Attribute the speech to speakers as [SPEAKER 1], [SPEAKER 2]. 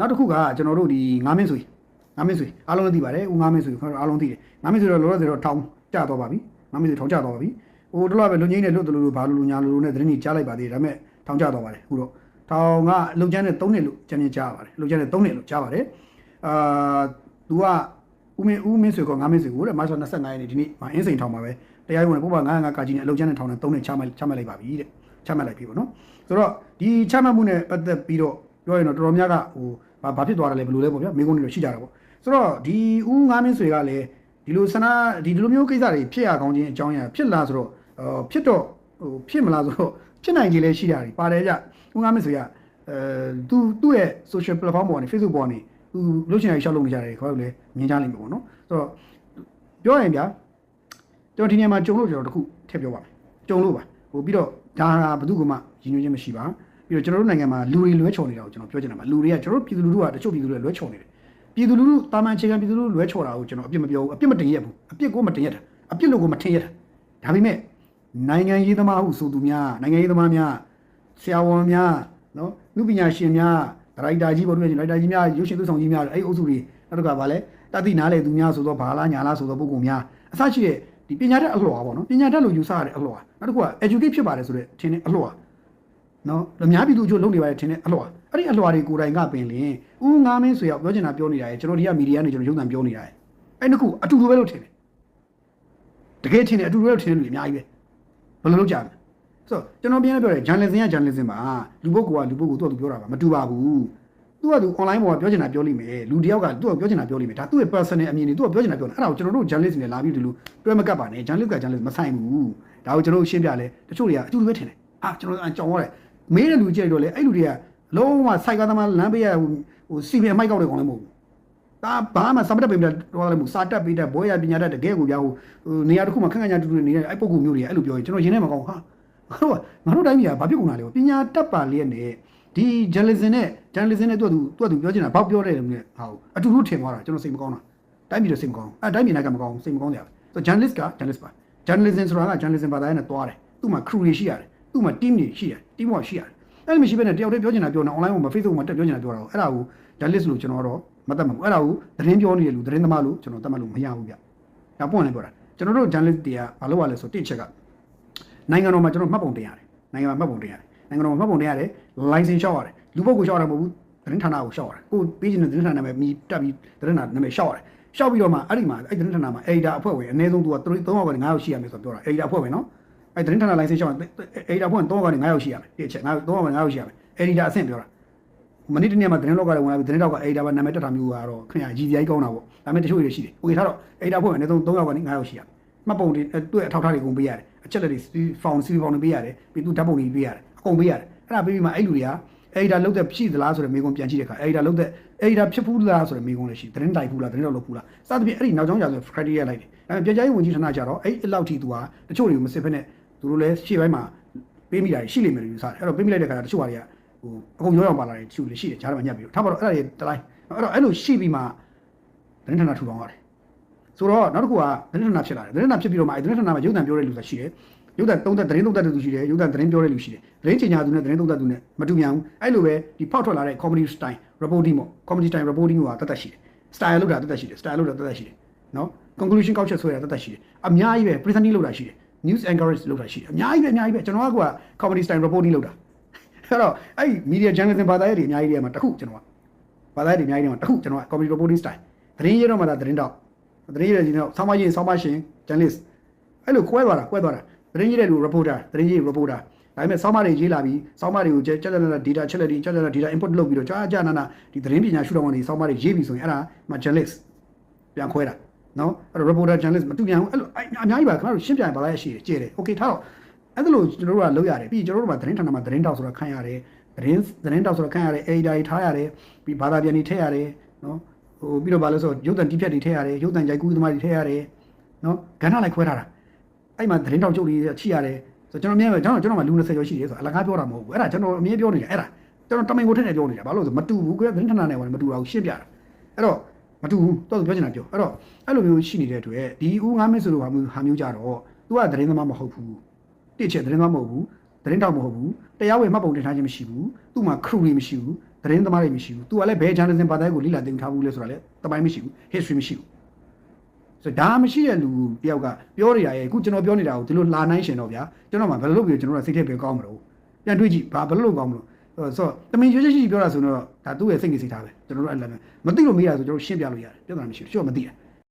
[SPEAKER 1] နောက်တစ်ခုကကျွန်တော်တို့ဒီငါးမင်းဆွေငါးမင်းဆွေအားလုံးလည်းသိပါတယ်ဦးငါးမင်းဆွေခင်ဗျားတို့အားလုံးသိတယ်ငါးမင်းဆွေတော့လောလောဆယ်တော့ထောင်ကျသွားပါပြီငါးမင်းဆွေထောင်ကျသွားပါပြီဟိုတော့ပဲလူငိမ့်နဲ့လွတ်တယ်လို့ဘာလို့လူညာလို့နဲ့သတင်းကြီးကြားလိုက်ပါသေးတယ်ဒါပေမဲ့ထောင်ကျသွားပါတယ်အခုတော့ထောင်ကလုံချမ်းနဲ့3နှစ်လို့ကျန်ကျင်ကြားပါတယ်လုံချမ်းနဲ့3နှစ်လို့ကြားပါတယ်အာသူကဦးမင်းဦးမင်းဆွေကငါးမင်းဆွေကိုတဲ့မတ်လ25ရက်နေ့ဒီနေ့မအင်းစိန်ထောင်မှာပဲတရားဝင်ပုပ္ပ905ကာကြီးနဲ့အလုံချမ်းနဲ့ထောင်နဲ့3နှစ်ချမှတ်ချမှတ်လိုက်ပါပြီတဲ့ချမှတ်လိုက်ပြီပေါ့နော်ဆိုတော့ဒီချမှတ်မှုနဲ့ပတ်သက်ပြီးတော့ ပြောရင်တော့တော်တော်များကဟိုဘာဘာဖြစ်သွားတယ်လဲဘယ်လိုလဲပေါ့ဗျာမိကုန်းတွေတော့ရှိကြတာပေါ့ဆိုတော့ဒီဦးငါးမင်းဆွေကလည်းဒီလိုဆန္ဒဒီလိုမျိုးကိစ္စတွေဖြစ်ရကောင်းခြင်းအကြောင်းအရာဖြစ်လာဆိုတော့အော်ဖြစ်တော့ဟိုဖြစ်မလားဆိုတော့ဖြစ်နိုင်ကြီးလည်းရှိတာတွေပါတယ်ကြဦးငါးမင်းဆွေကအဲသူသူ့ရဲ့ social platform ပေါ်ကနေ Facebook ပေါ်ကနေသူလှုပ်ရှင်ရရှောက်လုပ်နေကြတယ်ခေါ်လို့လည်းမြင်ကြလိမ့်မယ်ပေါ့နော်ဆိုတော့ပြောရင်ဗျာကျွန်တော်ဒီနေရာမှာကြုံလို့ကျွန်တော်တခုထည့်ပြောပါမယ်ကြုံလို့ပါဟိုပြီးတော့ဒါဟာဘယ်သူကမှရည်ညွှန်းခြင်းမရှိပါ ပြီးတော့ကျွန်တော်တို့နိုင်ငံမှာလူတွေလွဲချော်နေတာကိုကျွန်တော်ပြောချင်တာပါလူတွေကကျွန်တော်တို့ပြည်သူလူထုကတချို့ပြည်သူတွေလွဲချော်နေတယ်ပြည်သူလူထုတာမန်အခြေခံပြည်သူလူထုလွဲချော်တာကိုကျွန်တော်အပြစ်မပြောဘူးအပြစ်မတင်ရက်ဘူးအပြစ်ကိုမတင်ရက်တာအပြစ်လို့ကိုမထင်ရက်တာဒါပေမဲ့နိုင်ငံရေးသမားဟုဆိုသူများနိုင်ငံရေးသမားများဆရာဝန်များနော်လူပညာရှင်များဒါရိုက်တာကြီးပေါ်တွေ့ရှင်ဒါရိုက်တာကြီးများရုပ်ရှင်သူဆောင်ကြီးများအဲ့ဒီအုပ်စုတွေနောက်တစ်ခါဗာလဲတတိနားလေသူများဆိုတော့ဘာလားညာလားဆိုတော့ပုံကုန်များအစရှိတဲ့ဒီပညာတတ်အလှော်ပါနော်ပညာတတ်လို့ယူဆရတဲ့အလှော်နောက်တစ်ခုက educate ဖြစ်ပါတယ်ဆိုတဲ့ထင်တဲ့အလှော် နော်လူများပြည်သူအကျိုးလုပ်နေပါတယ်ထင်တဲ့အလှော်အဲ့ဒီအလှော်တွေကိုယ်တိုင်ကပင်လင်ဦးငါမင်းဆိုရောက်ပြောချင်တာပြောနေတာရဲ့ကျွန်တော်ဒီကမီဒီယာနဲ့ကျွန်တော်ရုံးသံပြောနေတာရဲ့အဲ့နှစ်ခုအတူတူပဲလို့ထင်တယ်တကယ်ထင်တယ်အတူတူပဲလို့ထင်တယ်လူအများကြီးပဲဘယ်လိုလုပ်ကြလဲဆိုတော့ကျွန်တော်ပြန်လည်းပြောတယ် journalism က journalism ပါလူပုဂ္ဂိုလ်ကလူပုဂ္ဂိုလ်သူကသူပြောတာပါမတူပါဘူးသူကသူ online ပေါ်ကပြောချင်တာပြောလိမ့်မယ်လူတယောက်ကသူကပြောချင်တာပြောလိမ့်မယ်ဒါသူ့ရဲ့ personal အမြင်တွေသူကပြောချင်တာပြောတယ်အဲ့ဒါကိုကျွန်တော်တို့ journalist တွေလာပြီးဒီလိုတွဲမကပ်ပါနဲ့ journalist က journalist မဆိုင်ဘူးဒါကိုကျွန်တော်တို့ရှင်းပြလဲတချို့တွေကအတူတူပဲထင်တယ်အာကျွန်တော်အကြောင်းရတယ် မေးတဲ့လူကြည့်လိုက်တော့လေအဲ့လူတွေကလုံးဝစိုက်ကားသမားလမ်းပေးရဟိုဟိုစီပီအမိုက်ကောက်တွေကောင်လည်းမဟုတ်ဘူးဒါဘာမှစမတက်ပေးတယ်တော့လည်းမဟုတ်စာတက်ပေးတဲ့ဘွဲရပညာတတ်တကယ်ကိုပြဟိုနေရာတစ်ခုမှာခက်ခက်ညာတူတူနေတဲ့အဲ့ပုံကူမျိုးတွေအဲ့လိုပြောရင်ကျွန်တော်ရင်းနေမှာကောင်းဟာငါတို့ကငါတို့တိုင်းပြည်ကဘာဖြစ်ကုန်တာလဲပညာတတ်ပါလျက်နဲ့ဒီ journalism နဲ့ journalism နဲ့သူကသူသူကသူပြောချင်တာဘောက်ပြောတယ်လို့နဲ့ဟာအတူတူထင်သွားတာကျွန်တော်စိတ်မကောင်းတာတိုင်းပြည်တော့စိတ်မကောင်းအဲတိုင်းပြည်နိုင်ကမကောင်းစိတ်မကောင်းကြဘူးဆို journalist က journalist ပါ journalism ဆိုတာက journalism ဘာသာရေးနဲ့တွားတယ်သူ့မှာ crew တွေရှိရတယ် သူ့မှာ team တွေရှိတယ် team work ရှိရတယ်အဲ့လိုမရှိဘဲနဲ့တယောက်တည်းပြောချင်တာပြောနေ online မှာ Facebook မှာတက်ပြောချင်တာပြောတာအဲ့ဒါကို journalist လို့ကျွန်တော်တော့မတတ်မှာဘူးအဲ့ဒါကိုသတင်းပြောနေတဲ့လူသတင်းသမားလို့ကျွန်တော်တတ်မှတ်လို့မရဘူးဗျဒါပွင့်နေပြောတာကျွန်တော်တို့ journalist တွေကဘာလို့ ਆ လဲဆိုတစ်ချက်ကနိုင်ငံတော်မှာကျွန်တော်မှတ်ပုံတင်ရတယ်နိုင်ငံမှာမှတ်ပုံတင်ရတယ်နိုင်ငံတော်မှာမှတ်ပုံတင်ရတယ် license လျှောက်ရတယ်လူပုဂ္ဂိုလ်လျှောက်ရမှာမဟုတ်ဘူးသတင်းဌာနကိုလျှောက်ရတယ်ကိုပေးချင်တဲ့သတင်းဌာနနာမည်မိတက်ပြီးသတင်းဌာနနာမည်လျှောက်ရတယ်လျှောက်ပြီးတော့မှအဲ့ဒီမှာအဲ့သတင်းဌာနမှာ editor အဖွဲ့ဝင်အနည်းဆုံးသူက3ယောက်ကနေ9ယောက်ရှိရမယ်ဆိုတော့ပြောတာ editor အဖွဲ့ဝင်နော် အဲ့သတင်းဌာန license လျှောက်ရင် editor အဖွဲ့ဝင်3ယောက်ကနေ9ယောက်ရှိရမယ်ဒီအချက်9ယောက်3ယောက်ကနေ9ယောက်ရှိရမယ် editor အဆင့်ပြောတာမနေ့တနေ့မှာသတင်းလောက်ကလည်းဝင်လာပြီးသတင်းလောက်က editor ဘာနာမည်တက်တာမျိုးကတော့ခင်ဗျာ GDI ကောင်းတာပေါ့ဒါပေမဲ့တချို့တွေရှိတယ်။ Okay ထားတော့ editor အဖွဲ့ဝင်အနည်းဆုံး3ယောက်ကနေ9ယောက်ရှိရမယ်။မှတ်ပုံတွေသူ့ရဲ့အထောက်အထားတွေအကုန်ပေးရတယ်။အချက်လက်တွေ found CV found တွေပေးရတယ်။ပြီးသူဓာတ်ပုံတွေပေးရတယ်။အကုန်ပေးရတယ်။အဲ့ဒါပေးပြီးမှအဲ့လူတွေက editor လုပ်တဲ့ဖြစ်သလားဆိုတဲ့မေးခွန်းပြန်ကြည့်တဲ့အခါ editor လုပ်တဲ့ editor ဖြစ်ဘူးလားဆိုတဲ့မေးခွန်းလည်းရှိတယ်သတင်းတိုက်ဘူးလားသတင်းတော့လုပ်ဘူးလားစသဖြင့်အဲ့ဒီနောက်ကြောင်းကြာဆို criteria လိုက်တယ်ဒါပေမဲ့ပြန်ကြားရေးဝန်ကြီးဌာနကျတော့အဲ့အဲ့လောက်ထိသူကတချို့တွေကိုမစစ်ဖက်နဲ့ သူတို့လည်းရှေ့ပိုင်းမှာပေးမိတာရှိလိမ့်မယ်လို့ယူဆတယ်အဲ့တော့ပေးမိလိုက်တဲ့ခါကျတချို့ဟာတွေကဟိုအကုန်ရောရောပါလာတယ်တချို့လည်းရှိတယ်ကြားထဲမှာညက်ပြီးတော့ထားပါတော့အဲ့ဒါတွေတတိုင်းအဲ့တော့အဲ့လိုရှိပြီးမှသတင်းဌာနထူထောင်ရတယ်ဆိုတော့နောက်တစ်ခုကသတင်းဌာနဖြစ်လာတယ်သတင်းဌာနဖြစ်ပြီးတော့မှအဲ့သတင်းဌာနမှာရုပ်သံပြောတဲ့လူဆိုရှိတယ်ရုပ်သံသုံးသက်သတင်းသုံးသက်တဲ့သူရှိတယ်ရုပ်သံသတင်းပြောတဲ့လူရှိတယ်သတင်းချင်ညာသူနဲ့သတင်းသုံးသက်သူနဲ့မတူမြန်ဘူးအဲ့လိုပဲဒီဖောက်ထွက်လာတဲ့ comedy style reporting ပေါ့ comedy style reporting ကတတ်တတ်ရှိတယ် style လောက်တာတတ်တတ်ရှိတယ် style လောက်တာတတ်တတ်ရှိတယ်နော် conclusion ကောက်ချက်ဆွဲတာတတ်တတ်ရှိတယ်အများကြီးပဲ presenting လောက်တာရှိတယ် news anchorage လောက်တာရှိတယ်အများကြီးပဲအများကြီးပဲကျွန်တော်က comedy style reporting လောက်တာအဲ့တော့အဲ့ media journalism ဘာသာရေးတွေအများကြီးတွေမှာတစ်ခုကျွန်တော်ကဘာသာရေးတွေအများကြီးတွေမှာတစ်ခုကျွန်တော်က comedy reporting style သတင်းရေးတော့မှသာသတင်းတော့သတင်းရေးတဲ့ဒီတော့ဆောင်းမရင်ဆောင်းမရှင် journalist အဲ့လိုကွဲသွားတာကွဲသွားတာသတင်းရေးတဲ့လူ reporter သတင်းရေး reporter ဒါပေမဲ့ဆောင်းမတွေရေးလာပြီးဆောင်းမတွေကိုကြက်ကြက်ကြက် data ချက်လက်တွေကြက်ကြက် data input လုပ်ပြီးတော့ကြာကြာနာနာဒီသတင်းပညာရှုထောင့်ကနေဆောင်းမတွေရေးပြီးဆိုရင်အဲ့ဒါမှ journalist ပြန်ခွဲတာ နော်အဲ့တော့ reporter journalist မတူပြန်ဘူးအဲ့လိုအများကြီးပါခင်ဗျားတို့ရှင်းပြရင်ဘာလဲရှိတယ်ကြည့်တယ် okay ထားတော့အဲ့ဒါလို့ကျွန်တော်တို့ကလုပ်ရတယ်ပြီးကျွန်တော်တို့ကသတင်းဌာနမှာသတင်းတောက်ဆိုတာခန့်ရတယ်သတင်းသတင်းတောက်ဆိုတာခန့်ရတယ် editor တွေထားရတယ်ပြီးဘာသာပြန်တွေထည့်ရတယ်နော်ဟိုပြီးတော့ဘာလဲဆိုရုပ်သံတိဖြတ်တွေထည့်ရတယ်ရုပ်သံကြိုက်ကူးသမားတွေထည့်ရတယ်နော်ကဏ္ဍလိုက်ခွဲထားတာအဲ့မှာသတင်းတောက်ချုပ်တွေချိရတယ်ဆိုကျွန်တော်အမြဲကျွန်တော်ကျွန်တော်မှလူ20ကျော်ရှိတယ်ဆိုအလကားပြောတာမဟုတ်ဘူးအဲ့ဒါကျွန်တော်အမြဲပြောနေတာအဲ့ဒါကျွန်တော်တမင်ကိုထည့်နေပြောနေတာဘာလို့လဲဆိုမတူဘူးကိုယ်ကသတင်းဌာနနဲ့ဝင်မတူတာကိုရှင်းပြတာအဲ့တော့ မတူဘူးတော့ပြောချင်တာပြောအဲ့တော့အဲ့လိုမျိုးရှိနေတဲ့အတွက်ဒီဦးငါးမင်းဆိုလိုဟာမျိုးဟာမျိုးကြတော့ तू ကသတင်းသမားမဟုတ်ဘူးတစ်ချက်သတင်းသမားမဟုတ်ဘူးသတင်းတောက်မဟုတ်ဘူးတရားဝင်မှတ်ပုံတင်ထားခြင်းမရှိဘူးသူ့မှာ crew တွေမရှိဘူးသတင်းသမားတွေမရှိဘူး तू ကလည်းဘယ် journalism ဘာသာကိုလိလာတင်ထားဘူးလဲဆိုတာလည်းတပိုင်းမရှိဘူး history မရှိဘူးဆိုတော့ဒါမရှိတဲ့လူတယောက်ကပြောနေတာရဲ့အခုကျွန်တော်ပြောနေတာကိုဒီလိုလာနိုင်ရှင်တော့ဗျာကျွန်တော်မှဘယ်လိုလုပ်ပြီးကျွန်တော်ကစိတ်ထဲပဲကောင်းမလို့ပြန်တွေးကြည့်ဘာဘယ်လိုလုပ်ကောင်းမလို့ ဆိုတော့တမင်ရွေးချက်ရှိပြောတာဆိုတော့ဒါသူ့ရဲ့စိတ်ကြီးစိတ်ထားပဲကျွန်တော်တို့အဲ့လည်းမသိလို့မေးတာဆိုကျွန်တော်ရှင်းပြလို့ရတယ်ပြဿနာမရှိဘူးကျွန်တော်မသိတာ